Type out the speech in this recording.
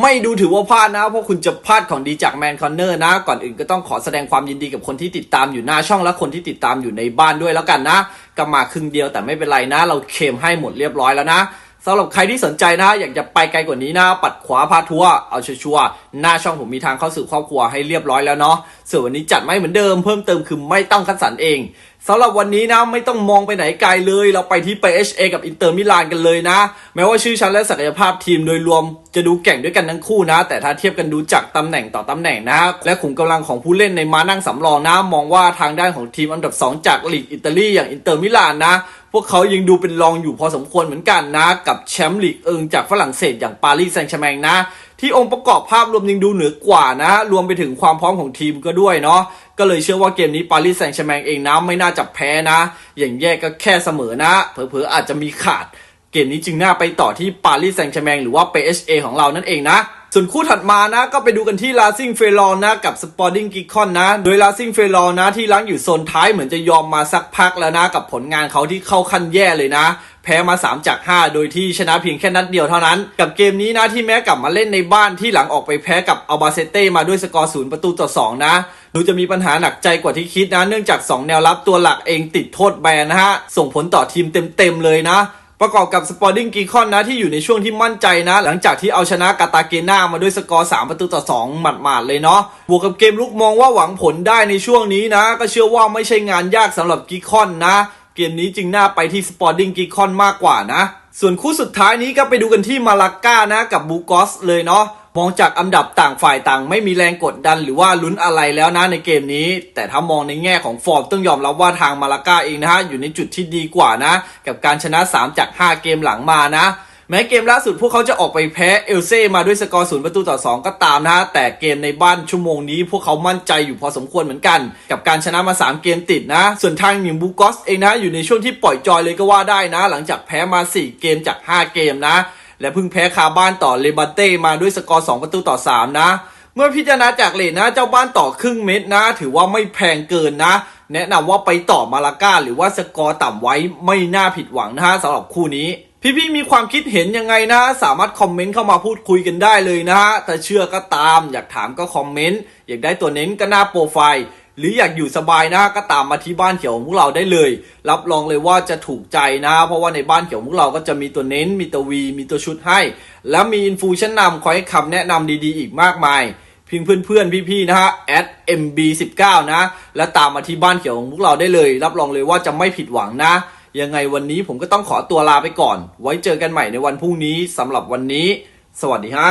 ไม่ดูถือว่าพลาดนะ เพราะคุณจะพลาดของดีจากแมนคอนเนอร์นะ ก่อนอื่นก็ต้องขอแสดงความยินดีกับคนที่ติดตามอยู่หน้าช่องและคนที่ติดตามอยู่ในบ้านด้วยแล้วกันนะก็มาครึ่งเดียวแต่ไม่เป็นไรนะ เราเคมให้หมดเรียบร้อยแล้วนะ สำหรับใครที่สนใจนะอยากจะไปไกลกว่านี้นะ ปัดขวาพาทัวร์เอาชัวร์หน้าช่องผมมีทางเข้าสู่ครอบครัวให้เรียบร้อยแล้วเนาะส่วนวันนี้จัดไม่เหมือนเดิมเพิ่มเติมคือไม่ต้องคัดสรรเองสำหรับวันนี้นะไม่ต้องมองไปไหนไกลเลย เราไปที่ PSA กับอินเตอร์มิลานกันเลยนะ แม้ว่าชื่อชั้นและศักยภาพทีมโดยรวมจะดูแข่งด้วยกันทั้งคู่นะ แต่ถ้าเทียบกันดูจากตำแหน่งต่อตำแหน่งนะ และขุมกำลังของผู้เล่นในมานั่งสำรองนะ มองว่าทางด้านของทีมอันดับ 2 จากลีกอิตาลีอย่างอินเตอร์มิลานนะ พวกเขายังดูเป็นรองอยู่พอสมควรเหมือนกันนะ กับแชมป์ลีกเอิงจากฝรั่งเศสอย่างปารีสแซงต์แชร์แมงนะ ที่องค์ประกอบภาพรวมยังดูเหนือกว่านะ รวมไปถึงความพร้อมของทีมก็ด้วยเนาะก็เลยเชื่อว่าเกมนี้ปารีสแซงต์แชร์แมงเองนะไม่น่าจะแพ้นะ อย่างแย่ก็แค่เสมอนะ เผลอๆอาจจะมีขาด เกมนี้จึงน่าไปต่อที่ปารีสแซงต์แชร์แมงหรือว่า PSA ของเรานั่นเองนะ ส่วนคู่ถัดมานะก็ไปดูกันที่ลาซิงเฟลอนนะกับสปอร์ติ้งกิคอนนะ โดยลาซิงเฟลอนนะที่ล้างอยู่โซนท้ายเหมือนจะยอมมาสักพักแล้วนะ กับผลงานเขาที่เข้าขั้นแย่เลยนะแพ้มา 3 จาก 5 โดยที่ชนะเพียงแค่นัดเดียวเท่านั้น กับเกมนี้นะที่แม้กลับมาเล่นในบ้านที่หลังออกไปแพ้กับอัลบาเซเต้มาด้วยสกอร์ศูนย์ประตูต่อ 2 นะดูจะมีปัญหาหนักใจกว่าที่คิดนะ เนื่องจาก 2 แนวรับตัวหลักเองติดโทษแบนนะฮะ ส่งผลต่อทีมเต็มๆเลยนะ ประกอบกับสปอร์ดิ้งกีคอนนะที่อยู่ในช่วงที่มั่นใจนะ หลังจากที่เอาชนะกาตาเกนามาด้วยสกอร์ 3 ประตูต่อ 2 หมัดๆเลยเนาะบวกกับเกมลุกมองว่าหวังผลได้ในช่วงนี้นะ ก็เชื่อว่าไม่ใช่งานยากสำหรับกีคอนนะ เกมนี้จึงน่าไปที่สปอร์ดิ้งกีคอนมากกว่านะ ส่วนคู่สุดท้ายนี้ก็ไปดูกันที่มาลาก้านะกับบูกอสเลยเนาะ มองจากอันดับต่างฝ่ายต่างไม่มีแรงกดดันหรือว่าลุ้นอะไรแล้วนะในเกมนี้ แต่ถ้ามองในแง่ของฟอร์มต้องยอมรับว่าทางมาลาก้าเองนะฮะอยู่ในจุดที่ดีกว่านะ กับการชนะ 3 จาก 5 เกมหลังมานะแม้เกมล่าสุดพวกเขาจะออกไปแพ้เอลเซ่มาด้วยสกอร์ศูนย์ประตูต่อ 2 ก็ตามนะฮะ แต่เกมในบ้านชั่วโมงนี้ พวกเขามั่นใจอยู่พอสมควรเหมือนกัน กับการชนะมา 3 เกมติดนะ ส่วนทางหนิงบูกอสเองนะอยู่ในช่วงที่ปล่อยจอยเลยก็ว่าได้นะ หลังจากแพ้มา 4 เกมจาก 5 เกมนะ และเพิ่งแพ้คาบ้านต่อเลบัเต้มาด้วยสกอร์2ประตูต่อ 3 นะ เมื่อพิจารณาจากเลทนะเจ้าบ้านต่อครึ่งเม็ดนะ ถือว่าไม่แพงเกินนะ แนะนำว่าไปต่อมาลาก้า หรือว่าสกอร์ต่ำไว้ไม่น่าผิดหวังนะฮะสำหรับคู่นี้พี่ๆมีความคิดเห็นยังไงนะ สามารถคอมเมนต์เข้ามาพูดคุยกันได้เลยนะฮะถ้าเชื่อก็ตาม อยากถามก็คอมเมนต์ อยากได้ตัวเน้นก็หน้าโปรไฟล์ หรืออยากอยู่สบายนะก็ตามมาที่บ้านเขียวของพวกเราได้เลย รับรองเลยว่าจะถูกใจนะ เพราะว่าในบ้านเขียวของพวกเราก็จะมีตัวเน้น มีตัววี มีตัวชุดให้ แล้วมีอินฟูชั้นนำคอยคำแนะนำดีๆ อีกมากมายเพียงเพื่อนๆ พี่ๆ นะฮะ @mb19 นะ และตามมาที่บ้านเขียวของพวกเราได้เลย รับรองเลยว่าจะไม่ผิดหวังนะ ยังไงวันนี้ผมก็ต้องขอตัวลาไปก่อน ไว้เจอกันใหม่ในวันพรุ่งนี้สำหรับวันนี้ สวัสดีฮะ